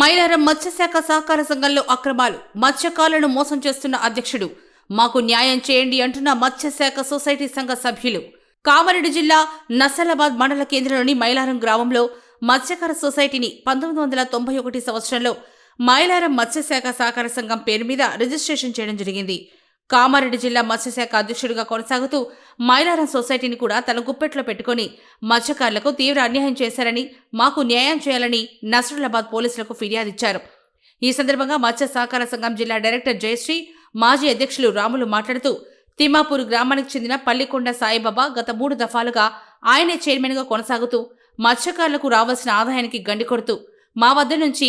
మైలారం మత్స్యశాఖ సహకార సంఘంలో అక్రమాలు మత్స్యకారులను మోసం చేస్తున్న అధ్యక్షుడు. మాకు న్యాయం చేయండి అంటున్న మత్స్యశాఖ సొసైటీ సంఘ సభ్యులు. కామారెడ్డి జిల్లా నసలాబాద్ మండల కేంద్రంలోని మైలారం గ్రామంలో మత్స్యకార సొసైటీని పంతొమ్మిది వందల తొంభై ఒకటి సంవత్సరంలో మైలారం మత్స్యశాఖ సహకార సంఘం పేరు మీద రిజిస్ట్రేషన్ చేయడం జరిగింది. కామారెడ్డి జిల్లా మత్స్యశాఖ అధ్యక్షుడిగా కొనసాగుతూ మైలారం సొసైటీని కూడా తన గుప్పెట్లో పెట్టుకుని మత్స్యకారులకు తీవ్ర అన్యాయం చేశారని మాకు న్యాయం చేయాలని నసరులాబాద్ పోలీసులకు ఫిర్యాదు ఇచ్చారు ఈ సందర్భంగా మత్స్య సహకార సంఘం జిల్లా డైరెక్టర్ జయశ్రీ మాజీ అధ్యక్షులు రాములు మాట్లాడుతూ తిమ్మాపూర్ గ్రామానికి చెందిన పల్లికొండ సాయిబాబా గత మూడు దఫాలుగా ఆయనే చైర్మన్గా కొనసాగుతూ మత్స్యకారులకు రావాల్సిన ఆదాయానికి గండి కొడుతూ మా వద్ద నుంచి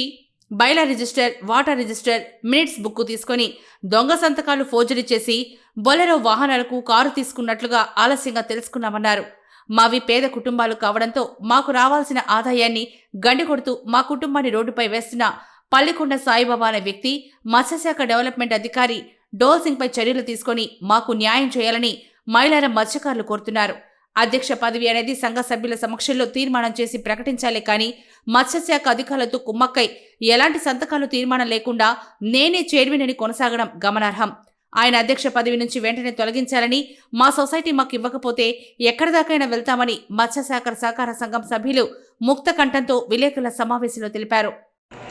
bylaw register water register minutes book తీసుకొని దొంగ సంతకాలు ఫోర్జరీ చేసి బొలెరో వాహనాలకు కారు తీసుకున్నట్లుగా ఆలస్యంగా తెలుసుకున్నామన్నారు. మావి పేద కుటుంబాలు కావడంతో మాకు రావాల్సిన ఆదాయాన్ని గండి కొడుతూ మా కుటుంబాన్ని రోడ్డుపై వేస్తున్న పల్లికొండ సాయిబాబా అనే వ్యక్తి మత్స్యశాఖ డెవలప్మెంట్ అధికారి డోల్ సింగ్పై చర్యలు తీసుకొని మాకు న్యాయం చేయాలని మైలారం మత్స్యకారులు కోరుతున్నారు. అధ్యక్ష పదవి అనేది సంఘ సభ్యుల సమక్షంలో తీర్మానం చేసి ప్రకటించాలే కానీ మత్స్యశాఖ అధికారులతో కుమ్మక్కై ఎలాంటి సంతకాలు తీర్మానం లేకుండా నేనే చైర్మన్ అని కొనసాగడం గమనార్హం. ఆయన అధ్యక్ష పదవి నుంచి వెంటనే తొలగించాలని మా సొసైటీ మాకు ఇవ్వకపోతే ఎక్కడి దాకైనా వెళ్తామని మత్స్యశాఖ సహకార సంఘం సభ్యులు ముక్త కంఠంతో విలేకరుల సమావేశంలో తెలిపారు.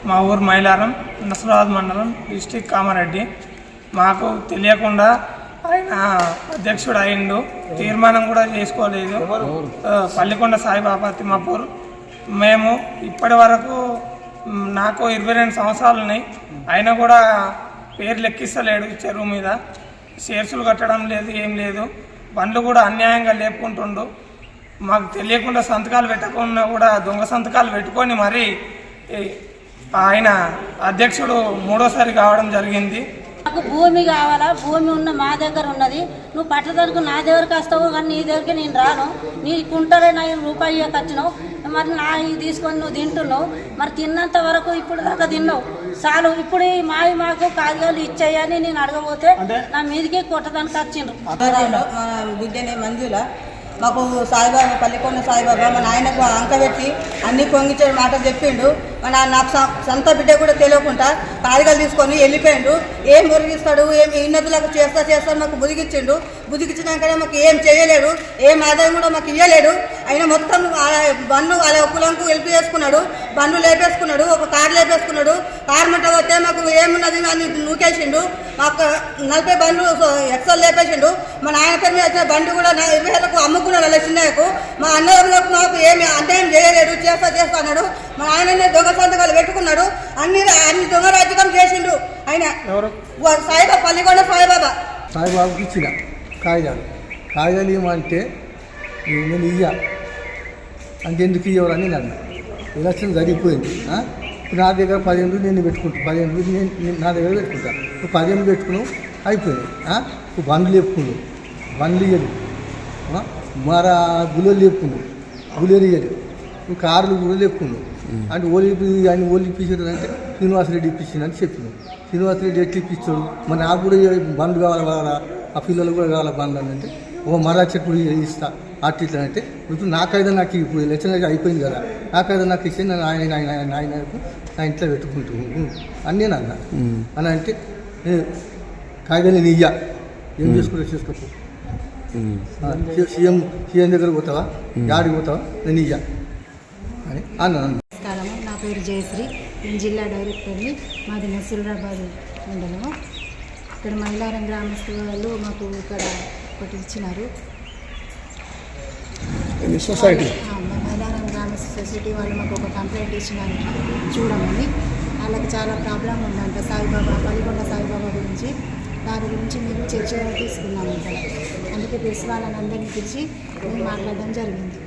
మా ఊరు మైలారం నసరాబాద్ మండలం డిస్టిక్ కామారెడ్డి. మాకు తెలియకుండా ఆయన అధ్యక్షుడు అయిండు తీర్మానం కూడా చేసుకోలేదు. పల్లికొండ సాయిబాబా తిమ్మాపూర్. మేము ఇప్పటి వరకు నాకు ఇరవై రెండు సంవత్సరాలు ఉన్నాయి. అయినా కూడా పేరు లెక్కిస్తలేడు చెరువు మీద. షేర్సులు కట్టడం లేదు ఏం లేదు. బండ్లు కూడా అన్యాయంగా లేపుకుంటుండు. మాకు తెలియకుండా సంతకాలు పెట్టకుండా కూడా దొంగ సంతకాలు పెట్టుకొని మరి ఆయన అధ్యక్షుడు మూడోసారి కావడం జరిగింది. నాకు భూమి కావాలా? భూమి ఉన్న మా దగ్గర ఉన్నది. నువ్వు పట్టదరకు నా దగ్గరకు వస్తావు కానీ నీ దగ్గరికి నేను రాను. నీ కుంటలే నా రూపాయి వచ్చినావు. మరి నా ఇది తీసుకొని నువ్వు తింటున్నావు. మరి తిన్నంత వరకు ఇప్పుడు దాకా తిన్నావు. చాలు ఇప్పుడు ఈ మావి మాకు కాగితాలు ఇచ్చాయని నేను అడగబోతే నా మీదకి కొట్టడానికి వచ్చిండ్రు. మంజుల. మాకు సాయిబాబా పల్లికొండ సాయిబాబా మా నాయనకు అంకబెట్టి అన్ని పొంగించే మాట చెప్పిండు. మన నాకు సొంత బిడ్డ కూడా తెలియకుండా కాగితాలు తీసుకొని వెళ్ళిపోయిండు. ఏం మురిగిస్తాడు ఏం ఇన్నదులకు చేస్తా చేస్తా మాకు బుదిగిచ్చిండు బుదిగిచ్చినాకనే మాకు ఏం చేయలేడు ఏం ఆదాయం కూడా మాకు ఇవ్వలేడు అయినా మొత్తం వాళ్ళ బన్ను వాళ్ళ కులంకు వెళ్ళి చేసుకున్నాడు. బండ్లు లేపేసుకున్నాడు ఒక కారు లేపేసుకున్నాడు. కారు మంట వస్తే మాకు ఏమున్నది అని నూకేసిండు. మాకు నలభై బండ్లు ఎక్సల్ లేపేసిండు. మా నాయన పేరు మీద వచ్చిన బండి కూడా నా ఇరవై వేలకు అమ్ముకున్నాడు అలా చిన్నయ్యకు. మా అన్నదమ్ములకు మాకు ఏమి అన్యాయం చేయలేడు చేస్తా చేస్తా అన్నాడు. మా నాయననే దొంగ సంతకాలు పెట్టుకున్నాడు. అన్ని అన్ని దొంగ రాజకీయం చేసిండు ఆయన. సాయిబాబా పల్లికొండ సాయిబాబా. సాయిబాబుకి ఇచ్చిన కాగితాలు. కాగితాలు ఈ నేను ఇయ్య. అంతెందుకు ఇవ్వరని నన్ను ఎలక్షన్ జరిగిపోయింది. నా దగ్గర పదిహేను నేను పెట్టుకుంటా. పదిహేను రోజులు నేను నా దగ్గర పెట్టుకుంటా. నువ్వు పదిహేను పెట్టుకున్నావు అయిపోయింది? నువ్వు బండ్లు లేపుకున్నావు బండ్లు ఇయ్యడు? మర గులలు లేపుకున్నావు గులేరు ఇయ్యడు నువ్వు కార్లు కూడా లేపుకున్నావు అంటే ఓలి ఆయన ఓలి ఇప్పించారు అంటే శ్రీనివాసరెడ్డి ఇప్పించింది అని చెప్పినావు శ్రీనివాసరెడ్డి ఎట్లా ఇప్పించాడు? మరి నాకు కూడా బండ్లు కావాలి కావాలా? ఆ పిల్లలు కూడా కావాలి బండ్లు అని అంటే ఓ మరా చెట్టు ఇస్తా. అట్లా ఇట్లా అంటే ఇప్పుడు నాకైతే నాకు ఇప్పుడు ఎలక్షన్ అయితే అయిపోయింది కదా నాకైతే నాకు ఇస్తే నేను ఆయన ఆయన ఆయన ఆయనకు నా ఇంట్లో పెట్టుకుంటూ. అని నేను అన్నా అని అంటే "ఏ, కాగితం నేను ఇయ్యా. ఏం చేసుకుంటా సీ- సీఎం సీఎం దగ్గర పోతావా? యాడికి పోతావా? నేను ఇయ్యా. అని అన్నాను నమస్కారము నా పేరు జయశ్రీ. నేను జిల్లా డైరెక్టర్ని మాది నసీరాబాద్ మండలము ఇక్కడ మైలారం గ్రామస్తు వాళ్ళు మాకు ఇక్కడ ఒకటి ఇచ్చినారు. సొసైటీ ఆ, గ్రామ సొసైటీ వాళ్ళు మాకు ఒక కంప్లైంట్ ఇచ్చినారు. చూడమని. వాళ్ళకి చాలా ప్రాబ్లం ఉందంట సాయిబాబా పల్లికొండ సాయిబాబా గురించి. దాని గురించి మేము చర్చ తీసుకున్నాము అందుకే తెలిసి వాళ్ళని అందరినీ పిలిచి మేము మాట్లాడడం జరిగింది.